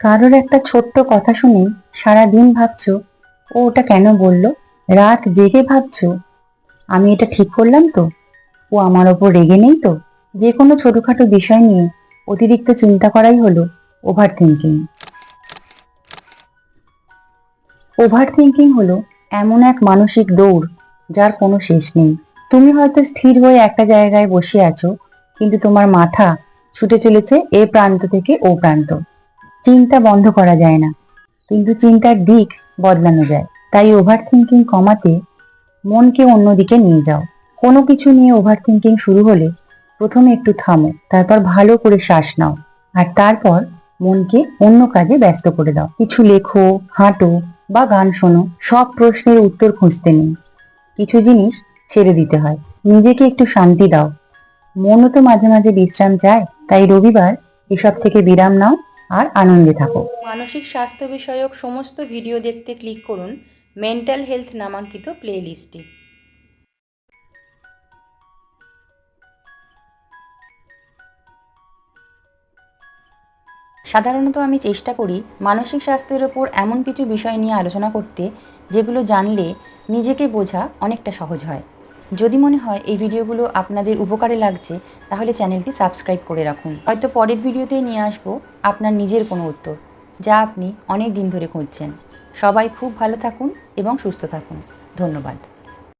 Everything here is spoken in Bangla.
কারোর একটা ছোট্ট কথা শুনে সারা দিন ভাবছ, ও ওটা কেন বলল? রাত জেগে ভাবছ, আমি এটা ঠিক করলাম তো? ও আমার ওপর রেগে নেই তো? যে কোনো ছোটখাটো বিষয় নিয়ে অতিরিক্ত চিন্তা করাই হলো ওভার থিঙ্কিং ওভার থিঙ্কিং হলো এমন এক মানসিক দৌড়, যার কোনো শেষ নেই। তুমি হয়তো স্থির হয়ে একটা জায়গায় বসে আছো, কিন্তু তোমার মাথা ছুটে চলেছে এ প্রান্ত থেকে ও প্রান্ত। চিন্তা বন্ধ করা যায় না। কিন্তু চিন্তার দিক বদলানো যায়। তাই ওভার থিঙ্কিং কমাতে মনকে অন্যদিকে নিয়ে যাও। কোনো কিছু নিয়ে ওভার থিঙ্কিং শুরু হলে প্রথমে একটু থামো, তারপর ভালো করে শ্বাস নাও, আর তারপর মনকে অন্য কাজে ব্যস্ত করে দাও। কিছু লেখো, হাঁটো বা গান শোনো, সব প্রশ্নের উত্তর খুঁজতে নেই। কিছু জিনিস ছেড়ে দিতে হয়। নিজেকে একটু শান্তি দাও। মনও তো মাঝে মাঝে বিশ্রাম চায়, তাই রবিবার এসব থেকে বিরাম নাও। আর আনন্দে থাকো। মানসিক স্বাস্থ্য বিষয়ক সমস্ত ভিডিও দেখতে ক্লিক করুন মেন্টাল হেলথ নামাঙ্কিত প্লে প্লেলিস্টে। সাধারণত আমি চেষ্টা করি মানসিক স্বাস্থ্যের ওপর এমন কিছু বিষয় নিয়ে আলোচনা করতে, যেগুলো জানলে নিজেকে বোঝা অনেকটা সহজ হয়। যদি মনে হয় এই ভিডিওগুলো আপনাদের উপকারে লাগছে, তাহলে চ্যানেলটি সাবস্ক্রাইব করে রাখুন। হয়তো পরের ভিডিওতে নিয়ে আসব আপনার নিজের কোনো উত্তর, যা আপনি অনেক দিন ধরে খুঁজছেন। সবাই খুব ভালো থাকুন এবং সুস্থ থাকুন। ধন্যবাদ।